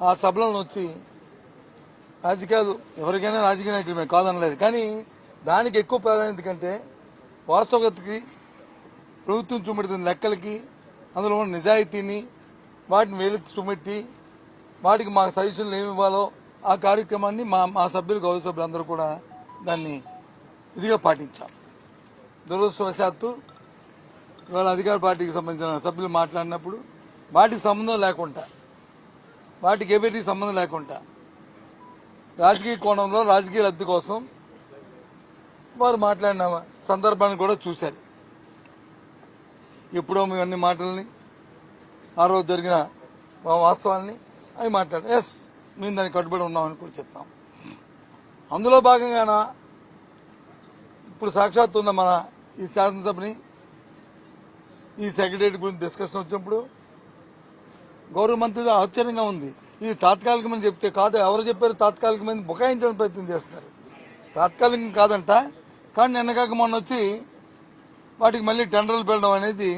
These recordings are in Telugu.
ఆ సభలను వచ్చి రాజకీయాలు ఎవరికైనా రాజకీయ నాయకులమే కాదనలేదు. కానీ దానికి ఎక్కువ ప్రాధాన్యత కంటే వాస్తవతకి ప్రభుత్వం చూపెడుతున్న లెక్కలకి అందులో ఉన్న నిజాయితీని వాటిని వేలెత్తి చూపెట్టి వాటికి మా సజెషన్లు ఏమి ఇవ్వాలో ఆ కార్యక్రమాన్ని మా మా సభ్యులు గౌరవ సభ్యులు అందరూ కూడా దాన్ని ఇదిగా పాటించాం దురదృష్టవశాత్తు ఇవాళ అధికార పార్టీకి సంబంధించిన సభ్యులు మాట్లాడినప్పుడు వాటికి సంబంధం లేకుండా వాటికి ఏబిటి సంబంధం లేకుండా. రాజకీయ కోణంలో రాజకీయ లబ్ధి కోసం వారు మాట్లాడిన సందర్భాన్ని కూడా చూశారు. ఎప్పుడో మేము అన్ని మాటల్ని ఆ రోజు జరిగిన వాస్తవాల్ని అవి మాట్లాడారు. ఎస్ మేము దానికి కట్టుబడి ఉన్నామని కూడా చెప్తాం. అందులో భాగంగాన ఇప్పుడు సాక్షాత్తు ఉన్న మన ఈ శాసనసభని ఈ సెక్రటరీ గురించి డిస్కషన్ వచ్చినప్పుడు గౌరవ మంత్రి ఆశ్చర్యంగా ఉంది. ఇది తాత్కాలికమని చెప్తే కాదు ఎవరు చెప్పారు తాత్కాలికమని బుకాయించడం ప్రయత్నం చేస్తున్నారు. తాత్కాలికం కాదంట కానీ నిన్నగాక మొన్న వచ్చి వాటికి మళ్ళీ టెండర్లు పెట్టడం అనేది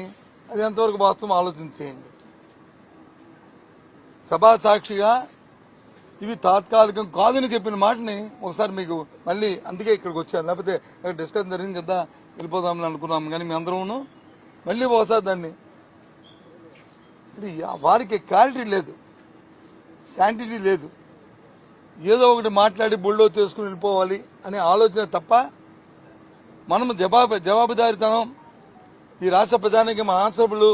అది ఎంతవరకు వాస్తవం ఆలోచించేయండి సభా సాక్షిగా ఇవి తాత్కాలికం కాదని చెప్పిన మాటని ఒకసారి మీకు మళ్ళీ అందుకే ఇక్కడికి వచ్చాను. లేకపోతే డిస్కషన్ జరిగింది కదా వెళ్ళిపోదామని అనుకున్నాం. కానీ మీ అందరూ మళ్ళీ ఒకసారి దాన్ని వారికి క్లారిటీ లేదు. శాంటిటీ లేదు. ఏదో ఒకటి మాట్లాడి బుల్లో చేసుకుని వెళ్ళిపోవాలి అనే ఆలోచన తప్ప మనం జవాబు జవాబుదారితనం ఈ రాష్ట్ర ప్రధానికి మా ఆన్సరబుల్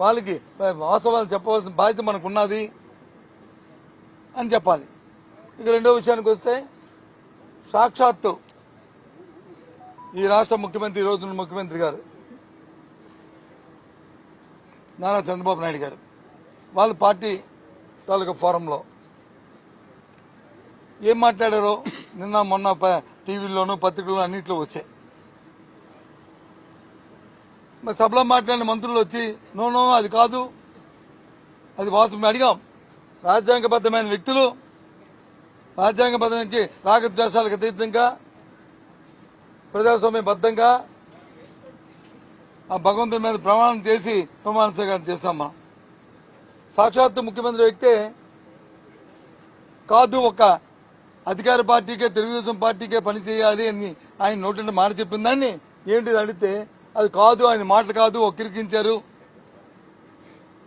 వాళ్ళకి వాస్తవాలు చెప్పవలసిన బాధ్యత మనకున్నది అని చెప్పాలి. ఇక రెండో విషయానికి వస్తే సాక్షాత్తు ఈ రాష్ట్ర ముఖ్యమంత్రి ఈ రోజున ముఖ్యమంత్రి గారు నారా చంద్రబాబు నాయుడు గారు. వాళ్ళ పార్టీ తాలూకా ఫోరంలో ఏం మాట్లాడారో నిన్న మొన్న ప- టీవీల్లోనూ పత్రికల్లో అన్నింటిలో వచ్చాయి. మరి సభలో మాట్లాడిన మంత్రులు వచ్చి నో నో అది కాదు. అది వాస్తవం. అడిగాం. రాజ్యాంగబద్ధమైన వ్యక్తులు రాజ్యాంగబద్ధానికి రాగద్వేషాలకు అతీతంగా ప్రజాస్వామ్యబద్ధంగా ఆ భగవంతుడి మీద ప్రమాణం చేసి ప్రమాణ స్వీకారం చేశాం మనం సాక్షాత్తు ముఖ్యమంత్రి వ్యక్తే కాదు ఒక అధికార పార్టీకే తెలుగుదేశం పార్టీకే పనిచేయాలి అని ఆయన నోటి మాట చెప్పిన దాన్ని ఏంటిది అడిగితే అది కాదు ఆయన మాటలు కాదు కిరికించారు.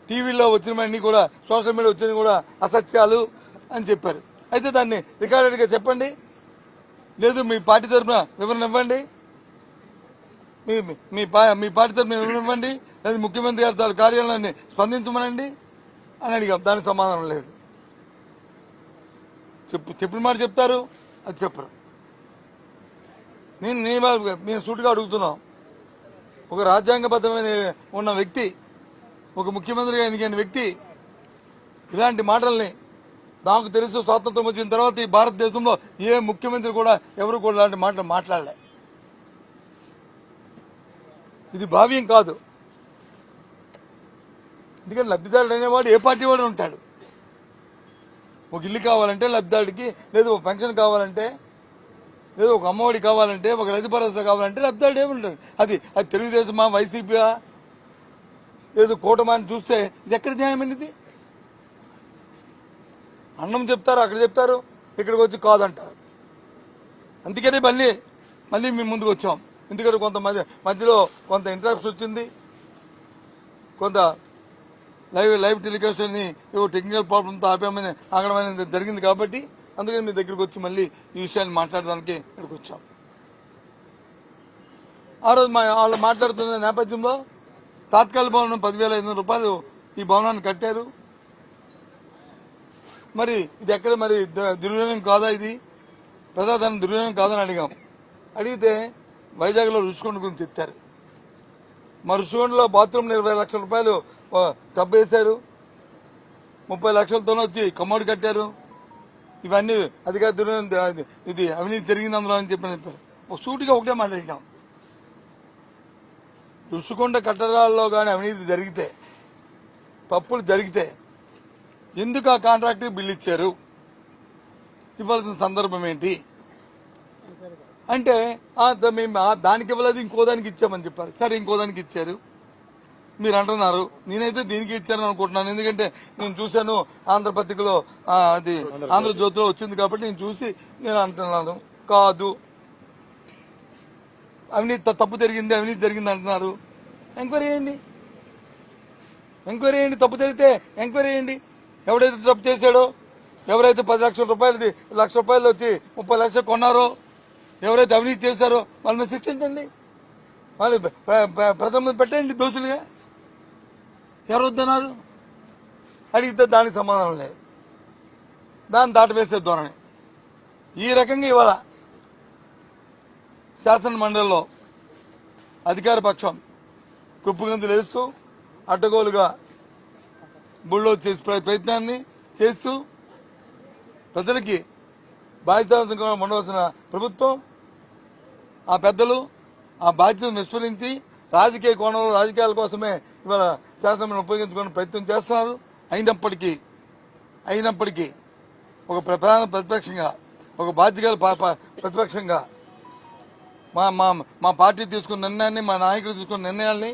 టీవీలో వచ్చినవన్నీ కూడా సోషల్ మీడియా వచ్చినవి కూడా అసత్యాలు అని చెప్పారు. అయితే దాన్ని రికార్డెడ్గా చెప్పండి. లేదు మీ పార్టీ తరఫున వివరణ ఇవ్వండి. మీ మీ పా- మీ పార్టీ తరఫున ఇవ్వండి లేదా ముఖ్యమంత్రి గారి తాలూకు కార్యాలయాన్ని స్పందించమనండి అని అడిగాం. దానికి సమాధానం లేదు. చెప్పు చెప్పిన మాట చెప్తారు అది చెప్పరు. నేను నేను మేము సూటిగా అడుగుతున్నాం. ఒక రాజ్యాంగబద్ధమైన ఉన్న వ్యక్తి ఒక ముఖ్యమంత్రిగా ఎన్నికైన వ్యక్తి ఇలాంటి మాటల్ని నాకు తెలుసు స్వాతంత్రం వచ్చిన తర్వాత ఈ భారతదేశంలో ఏ ముఖ్యమంత్రి కూడా ఎవరు కూడా ఇలాంటి మాటలు మాట్లాడలే. ఇది భావ్యం కాదు. ఎందుకంటే లబ్ధిదారుడు అనేవాడు ఏ పార్టీ వాడు ఉంటాడు. ఒక ఇల్లు కావాలంటే లబ్ధిదారుడికి లేదు ఒక పెన్షన్ కావాలంటే లేదు ఒక అమ్మఒడి కావాలంటే ఒక రైతు భరోసా కావాలంటే లబ్ధిదారుడు ఏముంటాడు అది అది తెలుగుదేశమా వైసీపీయా లేదు కూటమాని చూస్తే ఇది ఎక్కడ న్యాయమైనది అన్నం చెప్తారు అక్కడ చెప్తారు ఇక్కడికి వచ్చి కాదంటారు. అందుకనే మళ్ళీ మళ్ళీ మేము ముందుకు వచ్చాం. ఎందుకంటే కొంత మధ్య మధ్యలో కొంత ఇంట్రెస్ట్ వచ్చింది. కొంత లైవ్ లైవ్ టెలికాస్ట్ని టెక్నికల్ ప్రాబ్లంతో ఆపామని ఆగడం జరిగింది కాబట్టి అందుకని మీ దగ్గరికి వచ్చి మళ్ళీ ఈ విషయాన్ని మాట్లాడడానికి ఇక్కడికి వచ్చాం. ఆ రోజు మా వాళ్ళు మాట్లాడుతున్న నేపథ్యంలో తాత్కాలిక భవనం పదివేల ఐదు వందల రూపాయలు ఈ భవనాన్ని కట్టారు. మరి ఇది ఎక్కడ మరి ద- దుర్వినియోగం కాదా ఇది? ప్రజాధనం దుర్వినియోగం కాదని అడిగాం. అడిగితే వైజాగ్లో రుషికొండ గురించి ఎత్తారు మా రుషికొండలో బాత్రూమ్ ఇరవై లక్షల రూపాయలు ఆ, టబ్ వేశారు. ముప్పై లక్షలతోనే వచ్చి కమ్మోడు కట్టారు. ఇవన్నీ అధికార దుర్వినియోగం ఇది అవినీతి జరిగింది అందులో అని చెప్పి చెప్పారు. ఒక సూటిగా ఒకటే మాట్లాడినాం రుషికొండ కట్టడాల్లో కానీ అవినీతి జరిగితే తప్పులు జరిగితే ఎందుకు ఆ కాంట్రాక్ట్కి బిల్ ఇచ్చారు? ఇవ్వాల్సిన సందర్భం ఏంటి? అంటే మేము దానికి ఇవ్వలేదు ఇంకో దానికి ఇచ్చామని చెప్పారు. సరే ఇంకో దానికి ఇచ్చారు. మీరు అంటున్నారు. నేనైతే దీనికి ఇచ్చాను అనుకుంటున్నాను. ఎందుకంటే నేను చూశాను ఆంధ్రపత్రికలో అది ఆంధ్రజ్యోతిలో వచ్చింది కాబట్టి నేను చూసి నేను అంటున్నాను. కాదు. అవినీతి తప్పు జరిగింది అవినీతి జరిగింది అంటున్నారు. ఎంక్వైరీ చేయండి. ఎంక్వైరీ చేయండి. తప్పు జరిగితే ఎంక్వైరీ చేయండి. ఎవడైతే తప్పు చేశాడో ఎవరైతే పది లక్షల రూపాయలది లక్ష రూపాయలు వచ్చి ముప్పై లక్షలు కొన్నారో ఎవరైతే అవినీతి చేశారో వాళ్ళని శిక్షించండి. వాళ్ళు ప్రథమ పెట్టండి దోషులుగా. ఎవరు వద్దన్నారు అడిగితే దానికి సమాధానం లేదు. దాన్ని దాటవేసే ధోరణి. ఈ రకంగా ఇవాళ శాసన మండలిలో అధికార పక్షం కుప్పగంతులు వేస్తూ అడ్డగోలుగా బుల్లో చేసే ప్ర- ప్రయత్నాన్ని చేస్తూ ప్రజలకి బాధ్యత ఉండవలసిన ప్రభుత్వం ఆ పెద్దలు ఆ బాధ్యతను విస్మరించి రాజకీయ కోణంలో రాజకీయాల కోసమే ఇవాళ శాసనం ఉపయోగించుకునే ప్రయత్నం చేస్తున్నారు. అయినప్పటికీ అయినప్పటికీ ఒక ప్రధాన ప్రతిపక్షంగా ఒక బాధ్యత ప్రతిపక్షంగా మా మా మా పార్టీ తీసుకున్న నిర్ణయాన్ని మా నాయకులు తీసుకున్న నిర్ణయాల్ని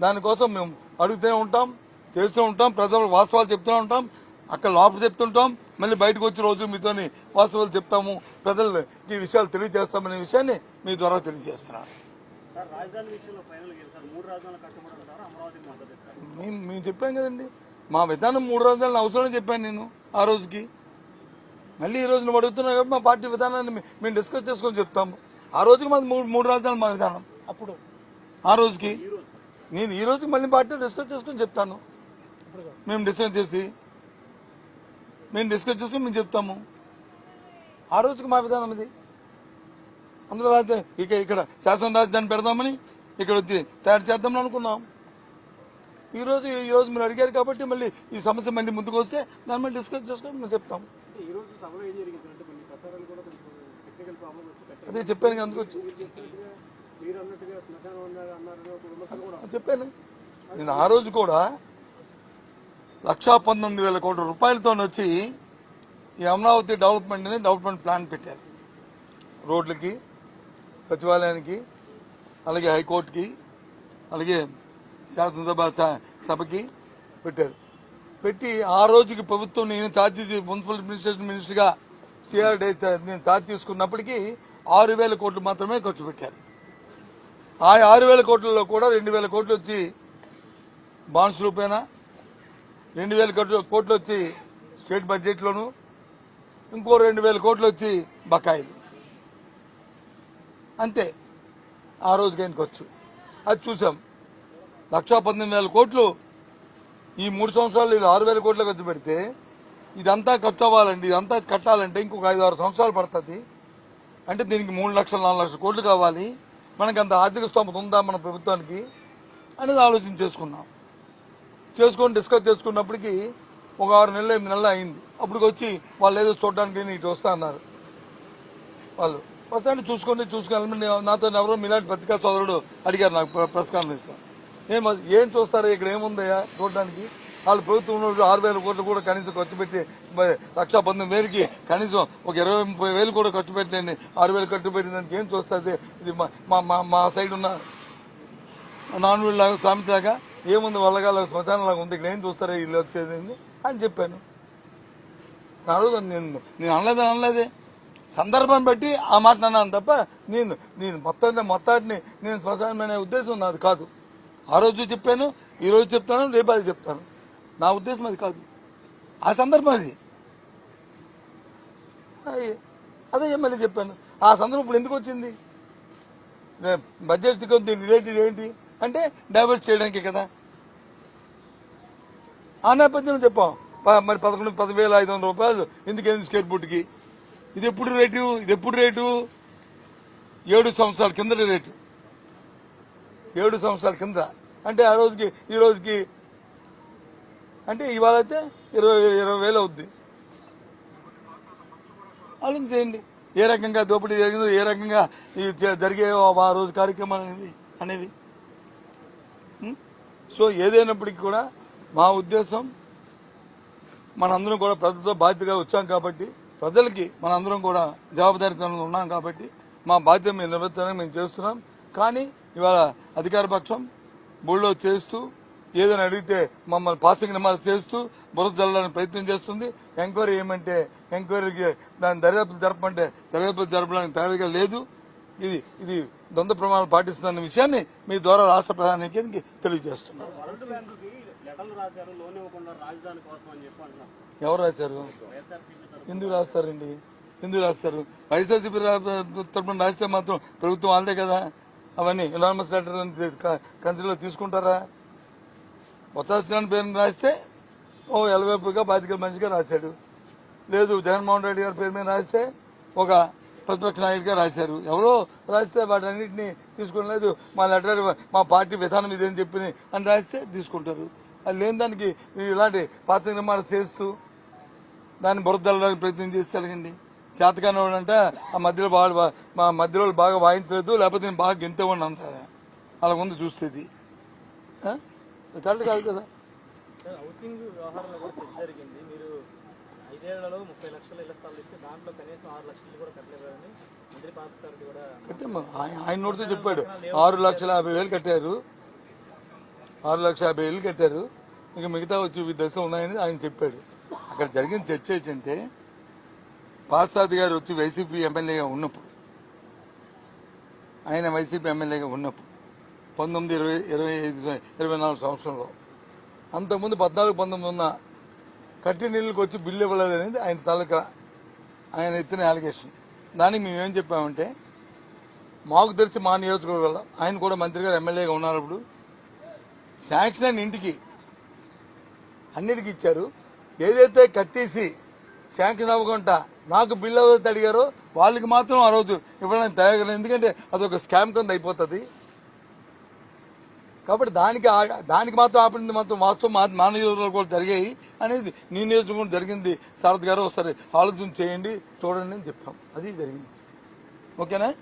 దానికోసం మేము అడుగుతూనే ఉంటాం చేస్తూ ఉంటాం ప్రజలకు వాస్తవాలు చెప్తూనే ఉంటాం అక్కడ లోపల చెప్తుంటాం. మళ్ళీ బయటకు వచ్చి రోజు మీతోని వాస్తవాలు చెప్తాము. ప్రజలు ఈ విషయాలు తెలియజేస్తామనే విషయాన్ని మీ ద్వారా తెలియజేస్తున్నాను. రాజధానులు మేము మేము చెప్పాం కదండి. మా విధానం మూడు రోజులు అవసరం చెప్పాను నేను ఆ రోజుకి. మళ్ళీ ఈ రోజు నువ్వు అడుగుతున్నావు కాబట్టి మా పార్టీ విధానాన్ని మే- మేము డిస్కస్ చేసుకొని చెప్తాము. ఆ రోజుకి మాది మూడు మూడు రాజధానులు మా విధానం. అప్పుడు? ఆ రోజుకి నేను ఈ రోజుకి మళ్ళీ పార్టీ డిస్కస్ చేసుకొని చెప్తాను. మేము డిస్కస్ చేసి మేము డిస్కస్ చేసుకుని మేము చెప్తాము. ఆ రోజుకి మా విధానం ఇది. అందులో రాజధాని ఇక ఇక్కడ శాసన రాజధాని పెడదామని ఇక్కడ వచ్చి తయారు చేద్దామని అనుకున్నాం. ఈ రోజు ఈ రోజు మీరు అడిగారు కాబట్టి మళ్ళీ ఈ సమస్య మళ్ళీ ముందుకు వస్తే దాని మీద డిస్కస్ చేసుకొని మేము చెప్తాం. రోజు అదే చెప్పాను అందుకు వచ్చి. చెప్పాను. నేను ఆ రోజు కూడా లక్షా పంతొమ్మిది వేల కోట్ల రూపాయలతో వచ్చి ఈ అమరావతి డెవలప్మెంట్ని డెవలప్మెంట్ ప్లాన్ పెట్టారు. రోడ్లకి సచివాలయానికి అలాగే హైకోర్టుకి అలాగే శాసనసభ స- సభకి పెట్టారు. పెట్టి ఆ రోజుకి ప్రభుత్వం నేను ఛార్జ్ మున్సిపల్ అడ్మినిస్ట్రేషన్ మినిస్టర్గా సిఆర్డీ నేను ఛార్జ్ తీసుకున్నప్పటికీ ఆరు వేల కోట్లు మాత్రమే ఖర్చు పెట్టారు. ఆ ఆరు వేల కోట్లలో కూడా రెండు వేల కోట్లు వచ్చి బాండ్స్ రూపేనా రెండు వేల కోట్లు కోట్లు వచ్చి స్టేట్ బడ్జెట్లోను ఇంకో రెండు వేల కోట్లు వచ్చి బకాయిలు అంతే. ఆ రోజుకి ఖర్చు అది చూసాం. లక్షా పంతొమ్మిది వేల కోట్లు ఈ మూడు సంవత్సరాలు ఇది ఆరు వేల కోట్లు ఖర్చు పెడితే ఇదంతా ఖర్చు అవ్వాలండి ఇదంతా కట్టాలంటే ఇంకొక ఐదు ఆరు సంవత్సరాలు పడుతుంది. అంటే దీనికి మూడు లక్షలు నాలుగు లక్షల కోట్లు కావాలి. మనకి అంత ఆర్థిక స్తోమత ఉందా మన ప్రభుత్వానికి అనేది ఆలోచన చేసుకున్నాం చేసుకొని డిస్కస్ చేసుకున్నప్పటికీ ఒక ఆరు నెలలు ఎనిమిది నెలలు అయింది. అప్పుడు వచ్చి వాళ్ళు ఏదో చూడడానికి ఇటు వస్తా అన్నారు. వాళ్ళు. వస్తాను చూసుకొని చూసుకొని నాతో ఎవరో మీలాంటి పత్రికా సోదరుడు అడిగారు నాకు ప్ర- ప్రెస్ కాన్ఫరెన్స్ ఏం అది- ఏం చూస్తారు ఇక్కడ ఏముందయ్యా చూడడానికి? వాళ్ళు ప్రభుత్వం ఆరు వేల కోట్లు కూడా కనీసం ఖర్చు పెట్టి మరి లక్ష పంతొమ్మిది వేలకి కనీసం ఒక ఇరవై ముప్పై వేలు కూడా ఖర్చు పెట్టలేండి ఆరు వేలు ఖర్చు పెట్టిన దానికి ఏం చూస్తుంది ఇది మా- మా మా మా సైడ్ ఉన్న నాన్ వీళ్ళ లాగా సామెత లాగా ఏముంది వాళ్ళగా శ్మశానం లాగా ఉంది ఇక్కడ ఏం చూస్తారా వీళ్ళు వచ్చేది అని చెప్పాను. ఆ రోజు నేను నేను అనలేదు అనలేదే. సందర్భం బట్టి ఆ మాట అన్నాను తప్ప నేను నేను మొత్తం మొత్తాన్ని నేను శ్మశానం ఉద్దేశం నాది కాదు. ఆ రోజు చెప్పాను ఈ రోజు చెప్తాను రేపు అది చెప్తాను. నా ఉద్దేశం అది కాదు. ఆ సందర్భం అది. అదే మళ్ళీ చెప్పాను. ఆ సందర్భం ఇప్పుడు ఎందుకు వచ్చింది? బడ్జెట్ దీని రిలేటెడ్ ఏంటి? అంటే డైవర్ట్ చేయడానికి కదా. ఆ నేపథ్యంలో చెప్పాం. మరి పదకొండు పదివేల ఐదు వందల రూపాయలు ఎందుకైంది స్క్వేర్ ఫుట్కి ఇది ఎప్పుడు రేటు? ఇది ఎప్పుడు రేటు? ఏడు సంవత్సరాల కింద రేటు. ఏడు సంవత్సరాల కింద. అంటే ఆ రోజుకి ఈ రోజుకి అంటే ఇవాళ అయితే ఇరవై ఇరవై వేలు అవుద్ది. ఆలోచన చేయండి ఏ రకంగా దోపిడీ జరిగిందో ఏ రకంగా జరిగే ఆ రోజు కార్యక్రమాలు అనేవి అనేవి సో ఏదైనప్పటికీ కూడా మా ఉద్దేశం మనందరం కూడా ప్రజలతో బాధ్యతగా వచ్చాం కాబట్టి ప్రజలకి మనందరం కూడా జవాబుదారీతనంలో ఉన్నాం కాబట్టి మా బాధ్యత మేము నిర్వర్తన మేము చేస్తున్నాం. కానీ ఇవాళ అధికార పక్షం బోర్డులో చేస్తూ ఏదైనా అడిగితే మమ్మల్ని పాసింగ్ నిమాలు చేస్తూ బురద జల్లడానికి ప్రయత్నం చేస్తుంది. ఎంక్వైరీ ఏమంటే ఎంక్వైరీకి దాని దర్యాప్తు జరపమంటే దర్యాప్తు జరపడానికి తయారుగా లేదు. ఇది ఇది ద్వంద్వ ప్రమాణాలు పాటిస్తున్న విషయాన్ని మీ ద్వారా రాష్ట్ర ప్రధానికి తెలియజేస్తున్నాం. లెటర్లు రాశారు లోన్ ఇవ్వకుండా రాజధాని కోసం అని చెప్పి అంటున్నారు. ఎవరు రాశారు? ఎందుకు రాస్తారండి? ఎందుకు రాస్తారు? వైఎస్ఆర్సీపీ తరఫున రాస్తే మాత్రం ప్రభుత్వం వాళ్ళదే కదా? అవన్నీ ఎనానమస్ లెటర్ కన్సిడర్ తీసుకుంటారా? కొత్త సత్యనారాయణ పేరుని రాస్తే ఓ ఎలవేపుగా బాధిక మనిషిగా రాశాడు. లేదు జగన్మోహన్ రెడ్డి గారి పేరు మీద రాస్తే ఒక ప్రతిపక్ష నాయకుడిగా రాశారు. ఎవరో రాస్తే వాటన్నిటిని తీసుకోలేదు మా లెటర్ మా పార్టీ విధానం ఇదేని చెప్పి అని రాస్తే తీసుకుంటారు. అది లేని దానికి ఇలాంటి పాత నిర్మాణాలు చేస్తూ దాన్ని బురదల్లడానికి ప్రయత్నం చేస్తే అడగండి చేతకాని అంటే ఆ మధ్యలో బాగా మా మధ్యలో బాగా వాయించలేదు లేకపోతే నేను బాగా గెంతేవాడిని అంటారా. అలా ఉంది చూస్తే ఇది ఆ? అది కరెక్ట్ కాదు కదా? సార్, హౌసింగ్ వ్యవహారంలో కూడా చర్చ జరిగింది. మీరు ఐదేళ్ళలో ముప్పై లక్షల ఇళ్ళ స్థలాలు ఇస్తే దాంట్లో కనీసం ఆరు లక్షలు కూడా కట్టలేదని మంత్రి పార్థసారథి కూడా కట్టాము? ఆయన ఆయన నోటితో చెప్పాడు. ఆరు లక్షల యాభై వేలు కట్టారు. ఆరు లక్ష యాభై ఏళ్ళు కట్టారు. ఇంకా మిగతా వచ్చి ఈ దశలో ఉన్నాయని ఆయన చెప్పాడు. అక్కడ జరిగిన చర్చ ఏంటంటే పార్సాద్ గారు వచ్చి వైసీపీ ఎమ్మెల్యేగా ఉన్నప్పుడు ఆయన వైసీపీ ఎమ్మెల్యేగా ఉన్నప్పుడు పంతొమ్మిది ఇరవై ఇరవై ఐదు ఇరవై నాలుగు సంవత్సరంలో అంతకుముందు పద్నాలుగు పంతొమ్మిది ఉన్న కట్టి నీళ్ళకి వచ్చి బిల్లు ఇవ్వలేదు అనేది ఆయన తాలూకా ఆయన ఎత్తిన అలిగేషన్ దానికి మేము ఏం చెప్పామంటే మాకు తెలిసి మా నియోజకవర్గంలో ఆయన కూడా మంత్రి గారు ఎమ్మెల్యేగా ఉన్నప్పుడు శాంక్షన్ ఇంటికి అన్నిటికీ ఇచ్చారు. ఏదైతే కట్టేసి శాంక్షన్ అవ్వకుండా నాకు బిల్లు ఏదైతే అడిగారో వాళ్ళకి మాత్రం ఆ రోజు ఇవ్వడానికి తయారు ఎందుకంటే అదొక స్కామ్ కింద అయిపోతుంది. కాబట్టి దానికి ఆ- దానికి మాత్రం ఆపింది మాత్రం వాస్తవం మా మా నియోజకవర్గంలో కూడా జరిగాయి. అనేది నీ నియోజకవర్గం జరిగింది. శారద్ గారు ఒకసారి ఆలోచన చేయండి చూడండి అని చెప్పాం. అది జరిగింది. ఓకేనా?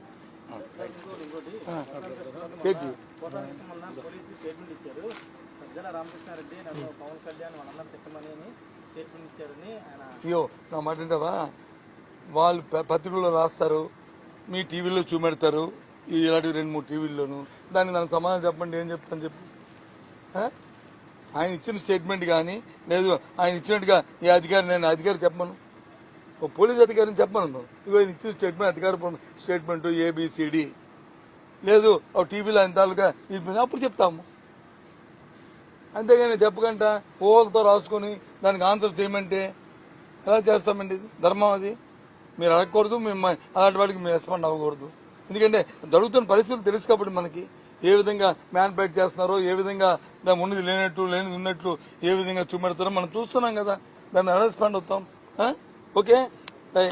రామకృష్ణారెడ్డి నన్ను పవన్ కళ్యాణ్ వాళ్ళందరూ తిట్టమని స్టేట్మెంట్ ఇచ్చారని ఆయన అయ్యో నా మాట వింటావా? వాళ్ళు ప- పత్రికల్లో రాస్తారు మీ టీవీలో చూపెడతారు ఈ ఇలాంటి రెండు మూడు టీవీల్లోను. దానికి దానికి సమాధానం చెప్పండి ఏం చెప్తాను చెప్పు. ఆయన ఇచ్చిన స్టేట్మెంట్ కానీ లేదు ఆయన ఇచ్చినట్టుగా ఈ అధికారి నేను అధికారి చెప్పను ఒక పోలీస్ అధికారిని చెప్పను ఇగో ఆయన ఇచ్చిన స్టేట్మెంట్ అధికార స్టేట్మెంట్ ఏబిసిడి లేదు ఒక టీవీలో ఆయన తాలూకా ఇది అప్పుడు చెప్తాము. అంతేగాని చెప్పకంట ఓలతో రాసుకొని దానికి ఆన్సర్ చేయమంటే ఎలా చేస్తామండి ఇది? ధర్మం అది? మీరు అడగకూడదు మేము అలాంటి వాడికి మేము రెస్పాండ్ అవ్వకూడదు. ఎందుకంటే జరుగుతున్న పరిస్థితులు తెలుసు కాబట్టి మనకి ఏ విధంగా మ్యాన్పేట్ చేస్తున్నారో ఏ విధంగా దాని ఉన్నది లేనట్టు లేనిది ఉన్నట్లు ఏ విధంగా చూపెడతారో మనం చూస్తున్నాం కదా. దాన్ని ఎలా రెస్పాండ్ అవుతాం? ఓకే? బై